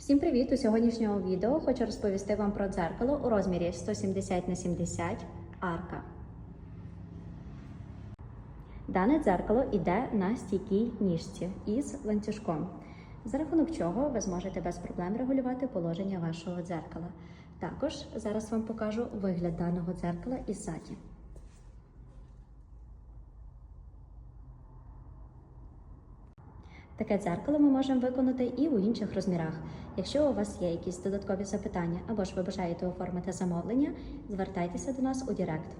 Всім привіт! У сьогоднішнього відео хочу розповісти вам про дзеркало у розмірі 170 на 70 арка. Дане дзеркало йде на стійкій ніжці із ланцюжком, за рахунок чого ви зможете без проблем регулювати положення вашого дзеркала. Також зараз вам покажу вигляд даного дзеркала із іззаді. Таке дзеркало ми можемо виконати і у інших розмірах. Якщо у вас є якісь додаткові запитання або ж ви бажаєте оформити замовлення, звертайтеся до нас у Директ.